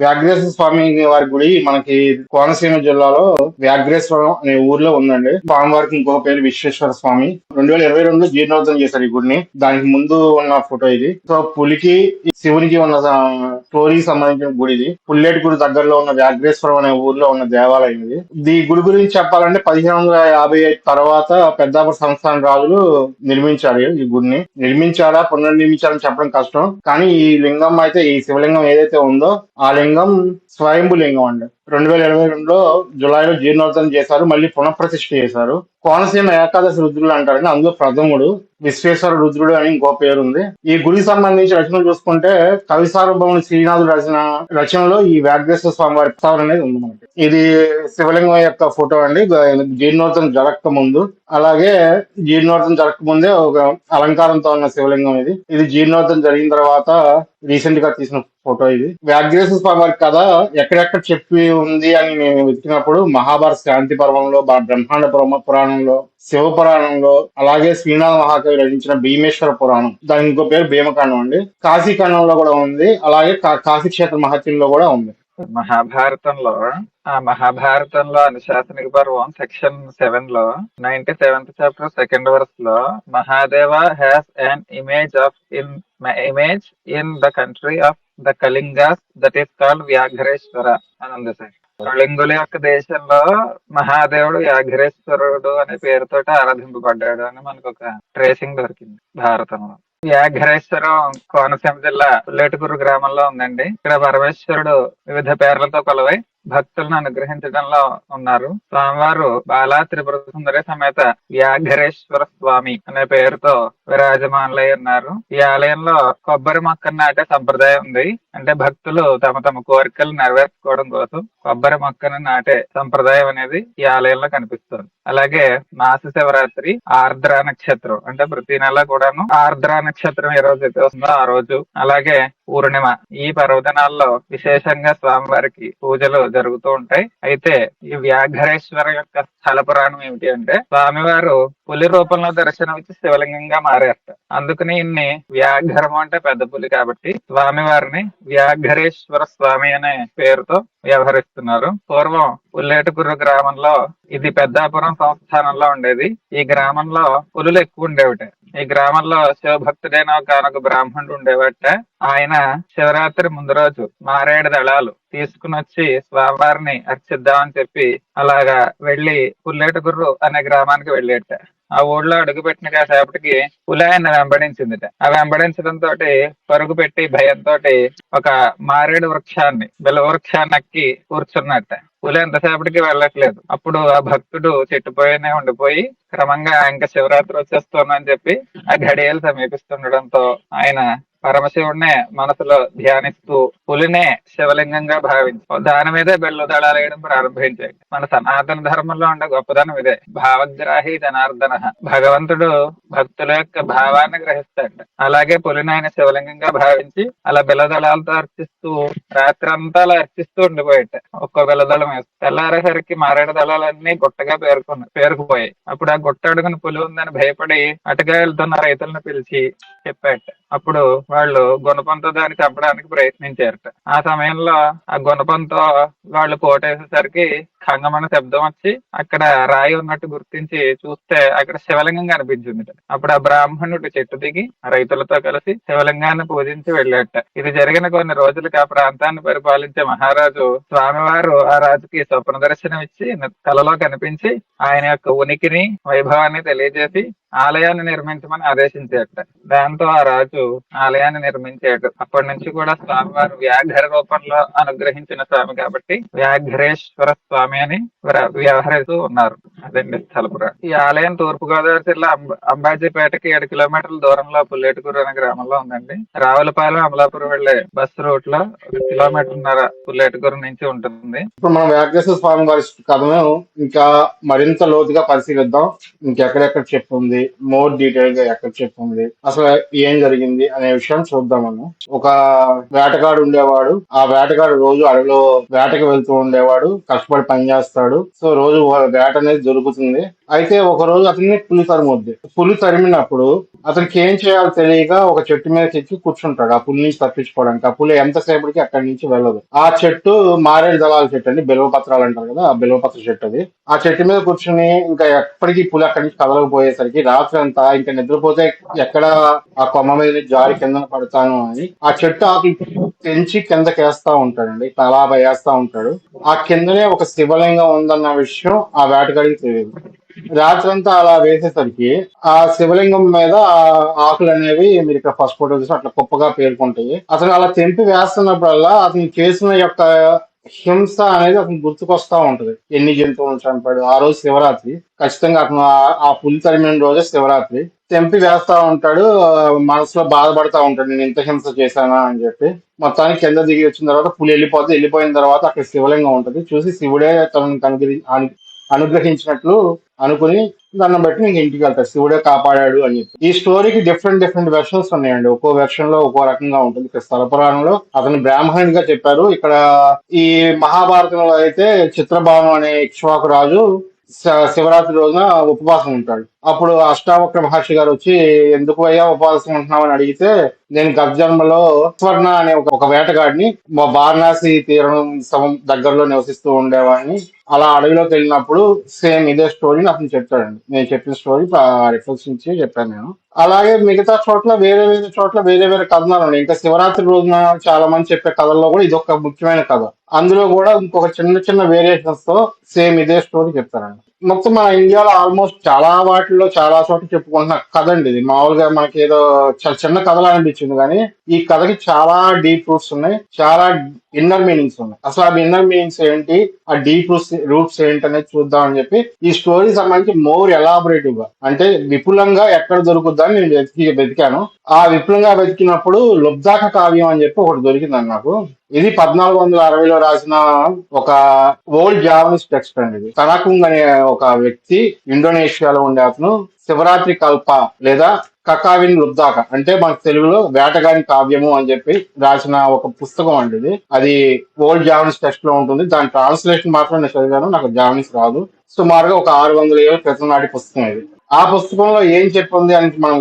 వ్యాఘ్రేశ్వర స్వామి వారి గుడి మనకి కోనసీమ జిల్లాలో వ్యాఘ్రేశ్వరం అనే ఊర్లో ఉందండి. స్వామివారికి ఇంకో పేరు విశ్వేశ్వర స్వామి. రెండు వేల ఇరవై రెండులో జీర్ణోద్ధం చేశారు ఈ గుడిని. దానికి ముందు ఉన్న ఫోటో ఇది. సో పులికి శివునికి ఉన్న స్టోరీకి సంబంధించిన గుడి ఇది. పుల్లేటి గుడి దగ్గరలో ఉన్న వ్యాఘ్రేశ్వరం అనే ఊర్లో ఉన్న దేవాలయం ఇది. ఈ గుడి గురించి చెప్పాలంటే పదిహేను వందల యాభై ఐదు తర్వాత పెద్దాపుర సంస్థాన రాజులు నిర్మించారు ఈ గుడిని. నిర్మించారా పునర్నిర్మించారని చెప్పడం కష్టం. కానీ ఈ లింగం అయితే ఈ శివలింగం ఏదైతే ఉందో ఆ లింగం లింగం స్వయంభు లింగం అండి. రెండు వేల ఇరవై రెండులో జులైలో జీర్ణోద్ధరణ చేశారు మళ్ళీ పునఃప్రతిష్ఠ చేశారు. కోనసీమ ఏకాదశి రుద్రులు అంటారు అందులో ప్రథముడు విశ్వేశ్వర రుద్రుడు అని ఇంకో పేరు ఉంది. ఈ గురికి సంబంధించి రచనలు చూసుకుంటే కవి సార్వభౌముని శ్రీనాథుడు రాసిన రచనలో ఈ వ్యాఘ్రేశ్వర స్వామి వారి ప్రస్తావన అనేది ఉంది మనకి. ఇది శివలింగం యొక్క ఫోటో అండి. జీర్ణోద్ధరణ జరగక ముందు అలాగే జీర్ణోద్ధరణ జరగక ముందే ఒక అలంకారంతో ఉన్న శివలింగం ఇది. ఇది జీర్ణోద్ధరణ జరిగిన తర్వాత రీసెంట్గా తీసిన ఫోటో ఇది. వ్యాఘ్రేశ్వర స్వామి వారి కథ ఎక్కడెక్కడ చెప్పి ఉంది అని నేను వెతికినప్పుడు మహాభారత శాంతి పర్వంలో బ్రహ్మాండ పుర- పురాణంలో శివ పురాణంలో అలాగే శ్రీనాథ మహాకవి రచించిన భీమేశ్వర పురాణం. దాని ఇంకో పేరు భీమకాండం అండి. కాశీకాండంలో కూడా ఉంది. అలాగే కా- కాశీ క్షేత్ర మహత్యంలో కూడా ఉంది. మహాభారతంలో ఆ మహాభారతంలో అనుశాసనిక పర్వం సెక్షన్ సెవెన్లో ninety seventh chapter second వర్స్లో Mahadeva has an image of in image in the country of the Kalingas that is called Vyaghreshwara అని ఉంది సార్ కళింగుల యొక్క దేశంలో మహాదేవుడు వ్యాఘ్రేశ్వరుడు అనే పేరుతో ఆరాధింపబడ్డాడు అని మనకు ఒక ట్రేసింగ్ దొరికింది భారతంలో. వ్యాఘ్రేశ్వరం కోనసీమ జిల్లా లేటుకూరు గ్రామంలో ఉందండి. ఇక్కడ పరమేశ్వరుడు వివిధ పేర్లతో కొలవై భక్తులను అనుగ్రహించడంలో ఉన్నారు. స్వామివారు బాలా త్రిపుర సుందరి సమేత వ్యాఘ్రేశ్వర స్వామి అనే పేరుతో విరాజమానులై ఉన్నారు. ఈ ఆలయంలో కొబ్బరి మొక్కను నాటే సంప్రదాయం ఉంది. అంటే భక్తులు తమ తమ కోరికలు నెరవేర్చుకోవడం కోసం కొబ్బరి మొక్కను నాటే సంప్రదాయం అనేది ఈ ఆలయంలో కనిపిస్తుంది. అలాగే మాస శివరాత్రి ఆర్ద్ర నక్షత్రం అంటే ప్రతి నెల కూడాను ఆర్ద్ర నక్షత్రం ఏ రోజు అయితే వస్తుందో ఆ రోజు. అలాగే పూర్ణిమ. ఈ పర్వదినాల్లో విశేషంగా స్వామివారికి పూజలు జరుగుతూ ఉంటాయి. అయితే ఈ వ్యాఘ్రేశ్వర యొక్క స్థల పురాణం ఏమిటి అంటే స్వామివారు పులి రూపంలో దర్శనమిచ్చి శివలింగంగా మారేస్తారు. అందుకని ఇన్ని వ్యాఘ్రము అంటే పెద్ద పులి కాబట్టి స్వామివారిని వ్యాఘ్రేశ్వర స్వామి అనే పేరుతో వ్యవహరిస్తున్నారు. పూర్వం పుల్లేటుకుర్రు గ్రామంలో ఇది పెద్దాపురం సంస్థానంలో ఉండేది. ఈ గ్రామంలో పులులు ఎక్కువ ఉండేవిట. ఈ గ్రామంలో శివభక్తుడైన ఒక బ్రాహ్మణుడు ఉండేవట ఆయన శివరాత్రి ముందు రోజు మారేడు దళాలు తీసుకుని వచ్చి స్వామివారిని అర్చిద్దామని చెప్పి అలాగా వెళ్ళి పుల్లేటగుర్రు అనే గ్రామానికి వెళ్ళేట. ఆ ఊళ్ళో అడుగు పెట్టిన కాసేపటికి పులి ఆయన వెంబడించిందిట. ఆ వెంబడించడంతో పరుగు పెట్టి భయంతో ఒక మారేడు వృక్షాన్ని బిల వృక్షాన్ని ఎక్కి కూర్చున్నట్ట. పులి ఎంతసేపటికి వెళ్ళట్లేదు. అప్పుడు ఆ భక్తుడు చెట్టుపోయినే ఉండిపోయి క్రమంగా ఇంకా శివరాత్రి వచ్చేస్తుందని చెప్పి ఆ ఘడియలు సమీపిస్తుండడంతో ఆయన పరమశివుడినే మనసులో ధ్యానిస్తూ పులినే శివలింగంగా భావించి దాని మీదే బెల్లు దళాలు వేయడం ప్రారంభించాయి మన సనాతన ధర్మంలో ఉండే గొప్పదనం ఇదే. భావగ్రాహి జనార్దన. భగవంతుడు భక్తుల యొక్క భావాన్ని గ్రహిస్తాడు. అలాగే పులిని ఆయన శివలింగంగా భావించి అలా బిల్లదళాలతో అర్చిస్తూ రాత్రి అంతా అలా అర్చిస్తూ ఉండిపోయేట. ఒక్కో బిల్లదళం తెల్లారేసరికి మారేడు దళాలన్నీ గుట్టగా పేర్కొన్నాయి పేరుకుపోయాయి. అప్పుడు ఆ గుట్ట అడుగున పులి ఉందని భయపడి అటుగా వెళ్తున్న రైతులను పిలిచి చెప్పాట. అప్పుడు వాళ్ళు గుణపంతో దాన్ని చంపడానికి ప్రయత్నించారట. ఆ సమయంలో ఆ గుణపంతో వాళ్ళు కోటేసేసరికి ఖంగమన శబ్దం వచ్చి అక్కడ రాయి ఉన్నట్టు గుర్తించి చూస్తే అక్కడ శివలింగం కనిపించింది అప్పుడు ఆ బ్రాహ్మణుడు చెట్టు దిగి రైతులతో కలిసి శివలింగాన్ని పూజించి వెళ్ళాట. ఇది జరిగిన కొన్ని రోజులకి ఆ ప్రాంతాన్ని పరిపాలించే మహారాజు స్వామివారు ఆ రాజుకి స్వప్న దర్శనం ఇచ్చి కలలో కనిపించి ఆయన యొక్క ఉనికిని వైభవాన్ని తెలియజేసి ఆలయాన్ని నిర్మించమని ఆదేశించేట దాంతో ఆ రాజు ఆలయాన్ని నిర్మించాడు. అప్పటి నుంచి కూడా స్వామివారు వ్యాఘ్ర రూపంలో అనుగ్రహించిన స్వామి కాబట్టి వ్యాఘ్రేశ్వర స్వామి అని వ్యవహరిస్తూ ఉన్నారు. అదండి స్థలపుర ఈ ఆలయం తూర్పు గోదావరి జిల్లా అంబాజీపేటకి ఏడు కిలోమీటర్ల దూరంలో పుల్లేటుకూరు అనే గ్రామంలో ఉందండి. రావులపాలెం అమలాపురం వెళ్ళే బస్సు రూట్లో కిలోమీటర్ కిలోమీటర్న్నర పుల్లేటుకూరు నుంచి ఉంటుంది. ఇప్పుడు మనం వ్యాఘ్రేశ్వర స్వామి వారి కథను ఇంకా మరింత లోతుగా పరిశీలిద్దాం. ఇంకెక్కడెక్కడ చెప్పు జరిగింది మోర్ డీటెయిల్గా ఎక్కడ చెప్తుంది అసలు ఏం జరిగింది అనే విషయం చూద్దాం మనం. ఒక వేటగాడు ఉండేవాడు. ఆ వేటగాడు రోజు అడవిలో వేటకి వెళ్తూ ఉండేవాడు. కష్టపడి పని చేస్తాడు. సో రోజు వేట అనేది జరుగుతుంది అయితే ఒక రోజు అతన్ని పులి తరిమొద్ది. పులి తరిమినప్పుడు అతనికి ఏం చేయాలో తెలియక ఒక చెట్టు మీద తెచ్చి కూర్చుంటాడు. ఆ పులి నుంచి తప్పించుకోవడానికి. ఆ పులి ఎంతసేపటికి అక్కడి నుంచి వెళ్ళదు. ఆ చెట్టు మారేడు దళాల చెట్టు అండి. బిల్వపత్రాలు అంటారు కదా ఆ బిల్వపత్ర చెట్టు అది. ఆ చెట్టు మీద కూర్చుని ఇంకా ఎప్పటికీ పులి అక్కడి నుంచి కదలకపోయేసరికి రాత్రి అంతా ఇంకా నిద్రపోతే ఎక్కడ ఆ కొమ్మ మీద జారి కింద పడతాను అని ఆ చెట్టు ఆకులు తెంచి కిందకి వేస్తా ఉంటాడండి. అలా వేస్తా ఉంటాడు. ఆ కిందనే ఒక శివలింగం ఉందన్న విషయం ఆ వేటగాడికి తెలియదు. రాత్రంతా అలా వేసేసరికి ఆ శివలింగం మీద ఆ ఆకులు అనేవి మీరు ఇక్కడ ఫస్ట్ ఫోటో చూసి అట్లా కుప్పగా పేర్కొంటాయి. అతను అలా తెంపి వేస్తున్నప్పుడల్లా అతను చేసిన యొక్క హింస అనేది అతను గుర్తుకొస్తా ఉంటది. ఎన్ని జంతువులను చంపాడు? ఆ రోజు శివరాత్రి. ఖచ్చితంగా అతను ఆ- పులి తరిమిన రోజే శివరాత్రి. తెంపి వేస్తా ఉంటాడు మనసులో బాధపడతా ఉంటాడు నేను ఇంత హింస చేశానా అని చెప్పి. మొత్తానికి కింద దిగి వచ్చిన తర్వాత పులి వెళ్ళిపోతే వెళ్ళిపోయిన తర్వాత అక్కడ శివలింగం ఉంటది. చూసి శివుడే తనని కనుగరి అనుగ్రహించినట్లు అనుకుని దాన్ని బట్టి నీకు ఇంటికి వెళ్తాడు శివుడే కాపాడాడు అని చెప్పి. ఈ స్టోరీకి డిఫరెంట్ డిఫరెంట్ వెర్షన్స్ ఉన్నాయండి. ఒక్కో వెర్షన్లో ఒక్కో రకంగా ఉంటుంది. ఇక్కడ స్థలపురాణంలో అతను బ్రాహ్మణుడిగా చెప్పారు. ఇక్కడ ఈ మహాభారతంలో అయితే చిత్రభావం అనే ఇక్ష్వాకు రాజు శివరాత్రి రోజున ఉపవాసం ఉంటాడు. అప్పుడు అష్టావక్ర మహర్షి గారు వచ్చి ఎందుకు అయ్యా ఉపవాసం ఉంటున్నామని అడిగితే నేను గర్జన్మలో స్వర్ణ అనే ఒక వేటగాడిని మా వారణాసి తీరం సమ- దగ్గరలో నివసిస్తూ ఉండేవాడిని. అలా అడవిలోకి వెళ్ళినప్పుడు సేమ్ ఇదే స్టోరీని అతను చెప్తాడండి నేను చెప్పిన స్టోరీ రిఫరెన్స్ నుంచి చెప్పాను నేను. అలాగే మిగతా చోట్ల వేరే వేరే చోట్ల వేరే వేరే కథనాలు ఉన్నాయి. ఇంకా శివరాత్రి రోజున చాలా మంది చెప్పే కథల్లో కూడా ఇది ఒక ముఖ్యమైన కథ. అందులో కూడా ఇంకొక చిన్న చిన్న వేరియేషన్స్తో సేమ్ ఇదే స్టోరీ చెప్తారండి. మొత్తం మన ఇండియాలో ఆల్మోస్ట్ చాలా వాటిల్లో చాలా చోట్ల చెప్పుకుంటున్న కథ అండి ఇది. మామూలుగా మనకి ఏదో చాలా చిన్న కథలా అనిపించింది కానీ ఈ కథకి చాలా డీప్ రూట్స్ ఉన్నాయి. చాలా ఇన్నర్ మీనింగ్స్ ఉన్నాయి. అసలు ఆ ఇన్నర్ మీనింగ్స్ ఏంటి? ఆ డీప్ రూట్స్ రూట్స్ ఏంటి అనేది చూద్దాం అని చెప్పి ఈ స్టోరీ సంబంధించి మోర్ ఎలాబరేటివ్గా అంటే విపులంగా ఎక్కడ దొరుకుద్దా అని నేను వెతికి వెతికాను. ఆ విపులంగా వెతికినప్పుడు లుబ్దాక కావ్యం అని చెప్పి ఒకటి దొరికిందండి నాకు. ఇది పద్నాలుగు వందల అరవైలో రాసిన ఒక ఓల్డ్ జావనీస్ టెక్స్ట్ అండి ఇది. తనకుంగ్ అనే ఒక వ్యక్తి ఇండోనేషియాలో ఉండే అతను శివరాత్రి కల్ప లేదా కకావిన్ వృద్ధాక అంటే మనకు తెలుగులో వేటగాని కావ్యము అని చెప్పి రాసిన ఒక పుస్తకం అండి ఇది. అది ఓల్డ్ జావనీస్ టెక్స్ట్లో ఉంటుంది. దాని ట్రాన్స్లేషన్ మాత్రం నేను చదివాను నాకు జావనీస్ రాదు. సుమారుగా ఒక ఆరు వందల ఏళ్ళ క్రితం నాటి పుస్తకం ఇది. ఆ పుస్తకంలో ఏం చెప్పింది అని మనం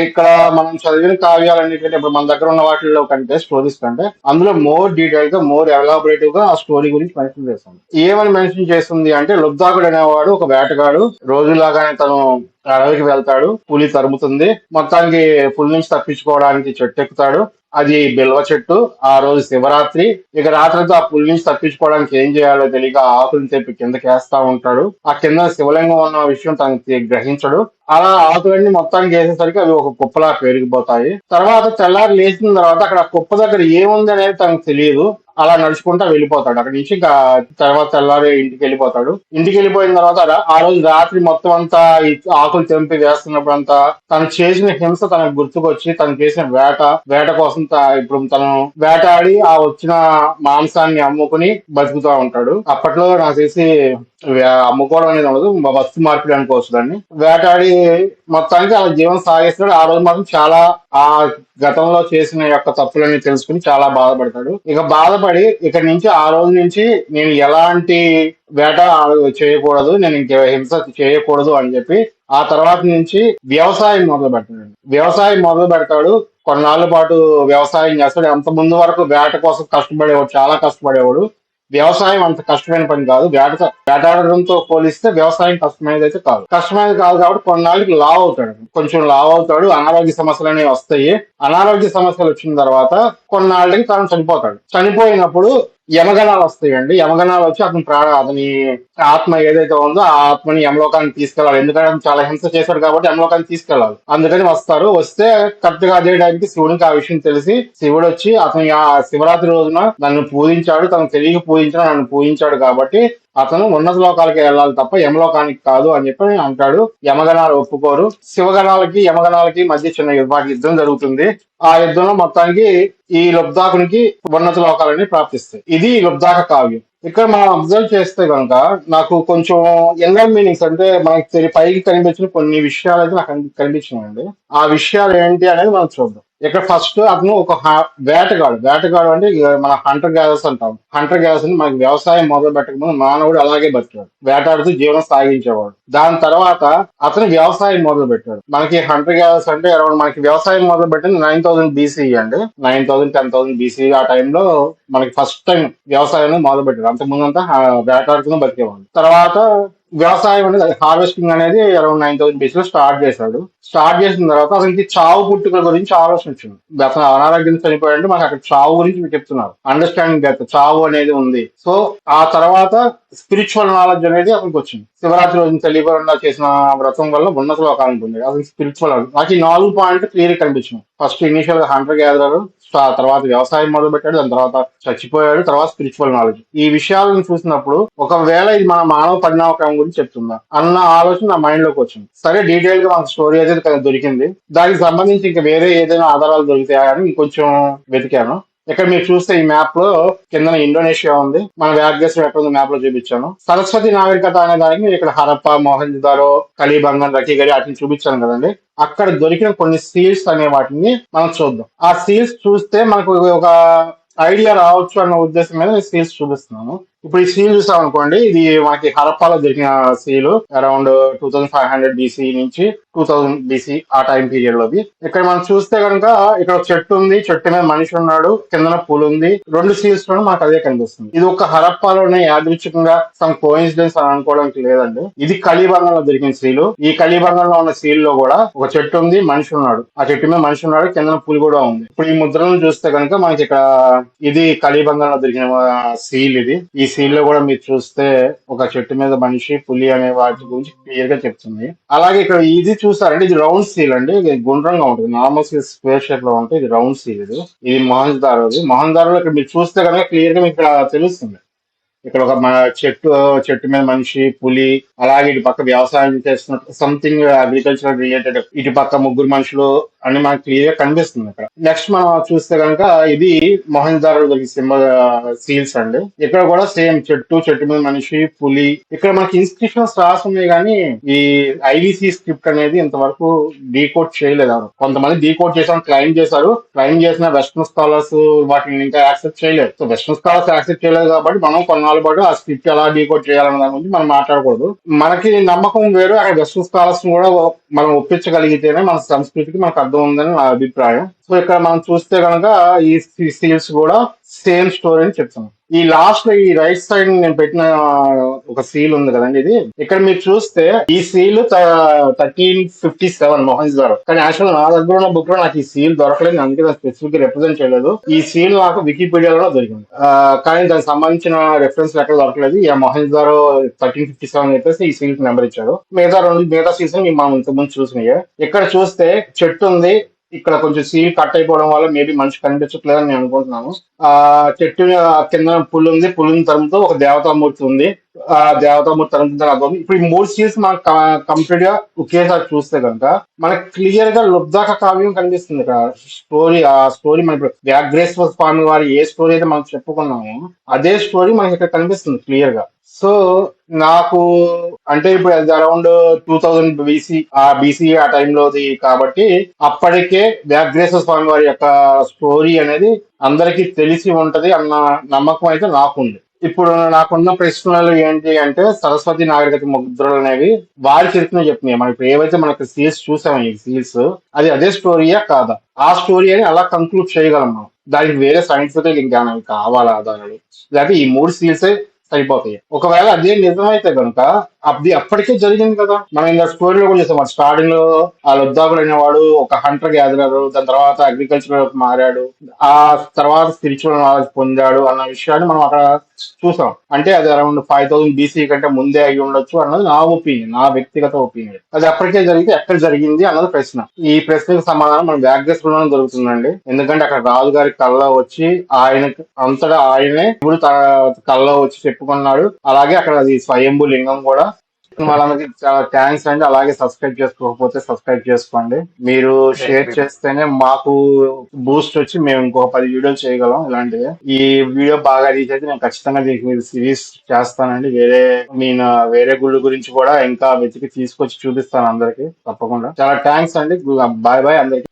ఇక్కడ మనం చదివిన కావ్యాలన్నిటికంటే ఇప్పుడు మన దగ్గర ఉన్న వాటిల్లో కంటే స్టోరీస్ కంటే అందులో మోర్ డీటెయిల్గా మోర్ ఎలాబరేటివ్గా ఆ స్టోరీ గురించి మెన్షన్ చేస్తుంది. ఏమని మెన్షన్ చేస్తుంది అంటే లుబ్దాకుడు అనేవాడు ఒక వేటగాడు రోజులాగానే తను అడవికి వెళ్తాడు పులి తరుముతుంది మొత్తానికి పులి నుంచి తప్పించుకోవడానికి చెట్టు ఎక్కుతాడు అది బిల్వ చెట్టు ఆ రోజు శివరాత్రి. ఇక రాత్రితో ఆ పులి నుంచి తప్పించుకోవడానికి ఏం చేయాలో తెలియక ఆకులు తెప్పి కిందకి వేస్తా ఉంటాడు. ఆ కింద శివలింగం ఉన్న విషయం తనకి గ్రహించడు. అలా ఆకులన్నీ మొత్తానికి వేసేసరికి అవి ఒక కుప్పలా పెరిగిపోతాయి తర్వాత తెల్లారి లేచిన తర్వాత అక్కడ కుప్ప దగ్గర ఏముంది అనేది తనకు తెలియదు. అలా నడుచుకుంటా వెళ్ళిపోతాడు. అక్కడి నుంచి ఇంకా తర్వాత తెల్లారి ఇంటికి వెళ్ళిపోతాడు. ఇంటికి వెళ్ళిపోయిన తర్వాత ఆ రోజు రాత్రి మొత్తం అంతా ఈ ఆకులు తెంపి వేస్తున్నప్పుడు అంతా తను చేసిన హింస తనకు గుర్తుకొచ్చి తను చేసిన వేట వేట కోసం ఇప్పుడు తను వేటాడి ఆ వచ్చిన మాంసాన్ని అమ్ముకుని బతుకుతూ ఉంటాడు. అప్పట్లో నాకు తెలిసి అమ్ముకోవడం అనేది ఉండదు వస్తు మార్పిడి అనుకోవచ్చు దాన్ని. వేటాడి మొత్తానికి అలా జీవనం సాగిస్తాడు. ఆ రోజు మాత్రం చాలా ఆ గతంలో చేసిన యొక్క తప్పులన్నీ తెలుసుకుని చాలా బాధపడతాడు. ఇక బాధపడి ఇక్కడి నుంచి ఆ రోజు నుంచి నేను ఎలాంటి వేట చేయకూడదు నేను ఇంక హింస చేయకూడదు అని చెప్పి ఆ తర్వాత నుంచి వ్యవసాయం మొదలు పెడతాడు వ్యవసాయం మొదలు పెడతాడు. కొన్నాళ్ళ పాటు వ్యవసాయం చేస్తాడు. అంత ముందు వరకు వేట కోసం కష్టపడేవాడు చాలా కష్టపడేవాడు. వ్యవసాయం అంత కష్టమైన పని కాదు. వేట వేటాడడంతో పోలిస్తే వ్యవసాయం కష్టమైనది అయితే కాదు. కష్టమైనది కాదు కాబట్టి కొన్నాళ్ళకి లావ్ అవుతాడు. కొంచెం లావ్ అవుతాడు. అనారోగ్య సమస్యలు అనేవి వస్తాయి. అనారోగ్య సమస్యలు వచ్చిన తర్వాత కొన్నాళ్ళకి తను చనిపోతాడు. చనిపోయినప్పుడు యమగణాలు వస్తాయండి. యమగణాలు వచ్చి అతని ప్రాణ అతని ఆత్మ ఏదైతే ఉందో ఆ ఆత్మని యమలోకానికి తీసుకెళ్ళాలి. ఎందుకంటే అతను చాలా హింస చేశాడు కాబట్టి యమలోకానికి తీసుకెళ్ళాలి. అందుకని వస్తారు. వస్తే కరెక్ట్గా అదే టైంకి శివునికి ఆ విషయం తెలిసి శివుడు వచ్చి అతని ఆ శివరాత్రి రోజున నన్ను పూజించాడు తను తెలియక పూజించాడు నన్ను పూజించాడు కాబట్టి అతను ఉన్నత లోకాలకి వెళ్ళాలి తప్ప యమలోకానికి కాదు అని చెప్పి అంటాడు. యమగణాలు ఒప్పుకోరు. శివగణాలకి యమగణాలకి మధ్య చిన్న యుద్ధ- యుద్ధం జరుగుతుంది. ఆ యుద్ధంలో మొత్తానికి ఈ లుబ్ధాకునికి ఉన్నత లోకాలని ప్రాప్తిస్తాయి. ఇది లుబ్ధాక కావ్యం. ఇక్కడ మనం అబ్జర్వ్ చేస్తే కనుక నాకు కొంచెం ఎన్నర్ మీనింగ్స్ అంటే మనకి పైకి కనిపించిన కొన్ని విషయాలు అయితే నాకు కనిపించినాయండి. ఆ విషయాలు ఏంటి అనేది మనం చూద్దాం. ఇక్కడ ఫస్ట్ అతను ఒక వేటగాడు వేటగాడు అంటే మన హంటర్ గ్యాదర్స్ అంటాం. హంటర్ గ్యాదర్స్ అని మనకి వ్యవసాయం మొదలు పెట్టకముందు మానవుడు అలాగే బతికాడు. వేటాడుతూ జీవనం సాగించేవాడు. దాని తర్వాత అతను వ్యవసాయం మొదలు పెట్టాడు. మనకి హంటర్ గ్యాదర్స్ అంటే అరౌండ్ మనకి వ్యవసాయం మొదలు పెట్టింది నైన్ థౌసండ్ బీసీ అండి. Nine thousand ten thousand BC ఆ టైంలో మనకి ఫస్ట్ టైం వ్యవసాయం మొదలు పెట్టాడు. అంతకుముందు అంతా వేటాడుతూ బతికేవాడు. తర్వాత వ్యవసాయం అనేది హార్వెస్టింగ్ అనేది అరౌండ్ నైన్ థౌసండ్ బీసీలో స్టార్ట్ చేశాడు. స్టార్ట్ చేసిన తర్వాత అతనికి చావు పుట్టుకల గురించి ఆలోచన వచ్చింది. అతను అనారోగ్యం చనిపోయాడంటే మనకు అక్కడ చావు గురించి మీకు చెప్తున్నారు. అండర్స్టాండింగ్ గత చావు అనేది ఉంది. సో ఆ తర్వాత స్పిరిచువల్ నాలెడ్జ్ అనేది అతనికి వచ్చింది. శివరాత్రి రోజున తెలియకుండా చేసిన వ్రతం వల్ల ఉన్నత లోకానికి ఉంది అతనికి స్పిరిచువల్ నాకు ఈ నాలుగు పాయింట్ క్లియర్ కనిపించింది ఫస్ట్ ఇనిషియల్గా హంటర్ తర్వాత వ్యవసాయం మొదలు పెట్టాడు దాని తర్వాత చచ్చిపోయాడు తర్వాత స్పిరిచువల్ నాలెడ్జ్ ఈ విషయాలను చూసినప్పుడు ఒకవేళ ఇది మన మానవ పరిణామక్రమం గురించి చెప్తుందా? అన్న ఆలోచన నా మైండ్లోకి వచ్చింది. సరే డీటెయిల్గా మనకు స్టోరీ అయితే దొరికింది. దానికి సంబంధించి ఇంకా వేరే ఏదైనా ఆధారాలు దొరుకుతాయా అని ఇంకొంచెం వెతికాను. ఇక్కడ మీరు చూస్తే ఈ మ్యాప్లో కింద ఇండోనేషియా ఉంది. మన వ్యాగ్రేశ్వరం ఎక్కడ ఉంది మ్యాప్లో చూపించాను. సరస్వతి నాగరికత అనే దానికి మీరు ఇక్కడ హరప్ప మోహన్జారో కలీబంగన్ రకీగడి వాటిని చూపించాను కదండి. అక్కడ దొరికిన కొన్ని సీల్స్ అనే వాటిని మనం చూద్దాం. ఆ సీల్స్ చూస్తే మనకు ఒక ఐడియా రావచ్చు అన్న ఉద్దేశం మీద నేను సీల్స్ చూపిస్తున్నాను. ఇప్పుడు ఈ సీల్ చూసాం అనుకోండి ఇది మనకి హరప్పాలో దొరికిన seal around two thousand five hundred BC నుంచి టూ థౌసండ్ బీసీ ఆ టైం పీరియడ్ లోది. ఇక్కడ మనం చూస్తే కనుక ఇక్కడ ఒక చెట్టు ఉంది చెట్టు మీద మనిషి ఉన్నాడు కిందన పూలు ఉంది. రెండు సీల్స్లో మనకు అదే కనిపిస్తుంది. ఇది ఒక హరప్పాలోనే యాదృచ్ఛికంగా సమ్ కోయిన్సిడెన్స్ అని అనుకోవడానికి లేదండి. ఇది కలిబంగంలో దొరికిన సీలు. ఈ కలిబంగంలో ఉన్న సీల్లో కూడా ఒక చెట్టు ఉంది మనిషి ఉన్నాడు. ఆ చెట్టు మీద మనిషి ఉన్నాడు కిందన పూలు కూడా ఉంది. ఇప్పుడు ఈ ముద్రను చూస్తే కనుక మనకి ఇక్కడ ఇది కలిబంగంలో దొరికిన సీల్ ఇది. ఈ సీల్లో కూడా మీరు చూస్తే ఒక చెట్టు మీద మనిషి పులి అనే వాటి గురించి క్లియర్గా చెప్తుంది. అలాగే ఇక్కడ ఇది చూసారంటే ఇది రౌండ్ సీల్ అండి. ఇది గుండ్రంగా ఉంటుంది. నార్మల్ సీల్ స్క్వేర్ షేప్లో ఉంటుంది ఇది రౌండ్ సీల్ ఇది. ఇది మోహన్ దారోది మోహన్ దారోలో ఇక్కడ మీరు చూస్తే కనుక క్లియర్గా మీకు ఇక్కడ తెలుస్తుంది. ఇక్కడ ఒక చెట్టు చెట్టు మీద మనిషి పులి అలాగే ఇటు పక్క వ్యవసాయం చేస్తున్నట్టు సంథింగ్ అగ్రికల్చర్ రిలేటెడ్ ఇటు పక్క ముగ్గురు మనుషులు అని మనకు క్లియర్గా కనిపిస్తుంది ఇక్కడ. నెక్స్ట్ మనం చూస్తే కనుక ఇది మొహన్ దారుడు సింబల్ సీల్స్ అండి. ఇక్కడ కూడా సేమ్ చెట్టు చెట్టు మీద మనిషి పులి. ఇక్కడ మనకి ఇన్స్క్రిప్షన్స్ స్టార్స్ ఉన్నాయి కానీ ఈ ఐవిసి స్క్రిప్ట్ అనేది ఇంతవరకు డీకోడ్ చేయలేదు కొంతమంది డీకోడ్ చేసాం క్లైమ్ చేశారు. క్లైమ్ చేసిన వెస్టర్న్ స్కాలర్స్ వాటిని ఇంకా యాక్సెప్ట్ చేయలేదు. సో వెస్టర్న్ స్కాలర్స్ యాక్సెప్ట్ చేయలేదు కాబట్టి మనం కొన్నాళ్ళ పాటు ఆ స్క్రిప్ట్ ఎలా డీకోడ్ చేయాలన్న దాని గురించి మనం మాట్లాడకూడదు. మనకి నమ్మకం వేరు అక్కడ వెస్టర్న్ స్కాలర్స్ కూడా మనం ఒప్పించగలిగితేనే మన సంస్కృతికి మనకు అర్థం ఉందని నా అభిప్రాయం. సో ఇక్కడ మనం చూస్తే కనుక ఈ సీల్స్ కూడా సేమ్ స్టోరీ అని చెప్తున్నాం. ఈ లాస్ట్లో ఈ రైట్ సైడ్ నేను పెట్టిన ఒక సీల్ ఉంది కదండి ఇది. ఇక్కడ మీరు చూస్తే ఈ seal thirteen fifty seven Mohan గారు. కానీ యాక్చువల్ నా దగ్గర ఉన్న బుక్లో నాకు ఈ సీల్ దొరకలేదు. అందుకే దాన్ని స్పెసిఫిక్ రిప్రజెంట్ చేయలేదు. ఈ సీల్ నాకు వికీపీడియాలో దొరికింది. కానీ దానికి సంబంధించిన రెఫరెన్స్ ఎక్కడ దొరకలేదు. ఈ మోహన్ గారు థర్టీన్ ఫిఫ్టీ సెవెన్ చెప్పేసి ఈ సీల్ నెంబర్ ఇచ్చాడు మిగతా రెండు మిగతా సీల్స్ మనం ఇంతకుముందు చూసినాయి. ఇక్కడ చూస్తే చెట్టు ఉంది. ఇక్కడ కొంచెం సీల్ కట్ అయిపోవడం వల్ల మేబీ మనిషి కనిపించట్లేదని నేను అనుకుంటున్నాను. ఆ చెట్టు కింద పుల్లు ఉంది. పుల్లుని తరంతో ఒక దేవతామూర్తి ఉంది. ఆ దేవతామూర్తి తరంతో అర్థం. ఇప్పుడు ఈ మూడు సీన్స్ మనకు కంప్లీట్గా ఒకేసారి చూస్తే కనుక మనకి క్లియర్గా లుబ్దాక కావ్యం కనిపిస్తుంది ఇక్కడ. స్టోరీ ఆ స్టోరీ మన ఇప్పుడు వ్యాగ్రేశ్వర స్వామి వారి ఏ స్టోరీ అయితే మనం చెప్పుకున్నామో అదే స్టోరీ మనకి ఇక్కడ కనిపిస్తుంది క్లియర్గా. సో నాకు అంటే ఇప్పుడు అది అరౌండ్ టూ థౌజండ్ బీసీ ఆ బీసీ ఆ టైంలోది కాబట్టి అప్పటికే వ్యాగ్రేశ్వర స్వామి వారి యొక్క స్టోరీ అనేది అందరికీ తెలిసి ఉంటది అన్న నమ్మకం అయితే నాకుంది. ఇప్పుడు నాకున్న ప్రశ్నలు ఏంటి అంటే సరస్వతి నాగరికత ముద్రలు అనేవి వారి చరిత్ర చెప్తున్నాయి. మనం ఇప్పుడు ఏవైతే మనకి సీల్స్ చూసామో ఈ సీల్స్ అది అదే స్టోరీయా కాదా? ఆ స్టోరీ అని అలా కంక్లూడ్ చేయగలం మనం. దానికి వేరే సైంటిఫిక్ జ్ఞానం కావాలా ఆధారాలు లేకపోతే ఈ మూడు సీల్సే సరిపోతాయి. ఒకవేళ అదే నిజమైతే కనుక అది అప్పటికే జరిగింది కదా. మనం ఇంకా స్టోరీలో కూడా చేస్తాం స్టార్టింగ్లో ఆ లుద్దాకుడు అనేవాడు ఒక హంటర్ గ్యాదరర్ దాని తర్వాత అగ్రికల్చర్ మారాడు. ఆ తర్వాత స్పిరిచువల్ నాలెడ్జ్ పొందాడు అన్న విషయాన్ని మనం అక్కడ చూసాం. అంటే అది అరౌండ్ ఫైవ్ థౌసండ్ బీసీ కంటే ముందే అయి ఉండొచ్చు అన్నది నా ఒపీనియన్ నా వ్యక్తిగత ఒపీనియన్ అది అప్పటికే జరిగితే ఎక్కడ జరిగింది అన్నది ప్రశ్న. ఈ ప్రశ్నకు సమాధానం మన వ్యాగ్రస్లోనే దొరుకుతుందండి. ఎందుకంటే అక్కడ రాజు గారి కళ్ళ వచ్చి ఆయన అంతటా ఆయనే ఇప్పుడు కళ్ళలో కళ్ళ వచ్చి చెప్పుకున్నాడు. అలాగే అక్కడ అది స్వయంభూ లింగం కూడా వాళ్ళకి చాలా థ్యాంక్స్ అండి. అలాగే సబ్స్క్రైబ్ చేసుకోకపోతే సబ్స్క్రైబ్ చేసుకోండి. మీరు షేర్ చేస్తేనే మాకు బూస్ట్ వచ్చి మేము ఇంకొక పది వీడియోలు చేయగలం ఇలాంటివి. ఈ వీడియో బాగా రీచ్ అయితే నేను ఖచ్చితంగా దీనికి మీరు సిరీస్ చేస్తానండి. వేరే నేను వేరే గుళ్ళు గురించి కూడా ఇంకా వెతికి తీసుకొచ్చి చూపిస్తాను అందరికి తప్పకుండా. చాలా థ్యాంక్స్ అండి. బాయ్ బాయ్ అందరికి.